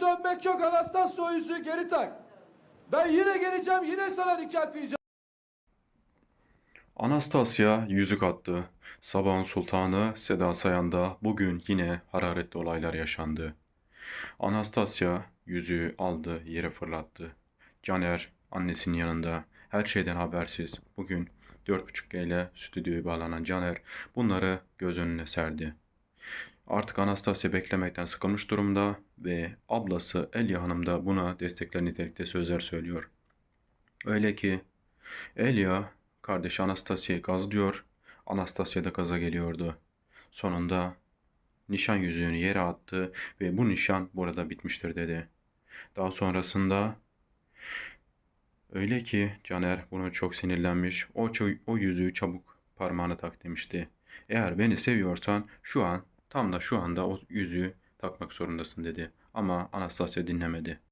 Dönmek yok Anastasya o yüzüğü geri tak. Ben yine geleceğim yine sana nikah kıyacağım. Anastasya yüzük attı. Sabahın sultanı Seda Sayan'da bugün yine hararetli olaylar yaşandı. Anastasya yüzüğü aldı, yere fırlattı. Caner annesinin yanında her şeyden habersiz. Bugün 4.30 ile stüdyoya bağlanan Caner bunları göz önüne serdi. Artık Anastasya beklemekten sıkılmış durumda ve ablası Elya Hanım da buna destekler nitelikte sözler söylüyor. Öyle ki Elya kardeşi Anastasya'yı gazlıyor. Anastasya da gaza geliyordu. Sonunda nişan yüzüğünü yere attı ve bu nişan burada bitmiştir dedi. Daha sonrasında öyle ki Caner bunu çok sinirlenmiş. O, o yüzüğü çabuk parmağına tak demişti. Eğer beni seviyorsan şu an tam da şu anda o yüzüğü takmak zorundasın dedi. Ama Anastasya dinlemedi.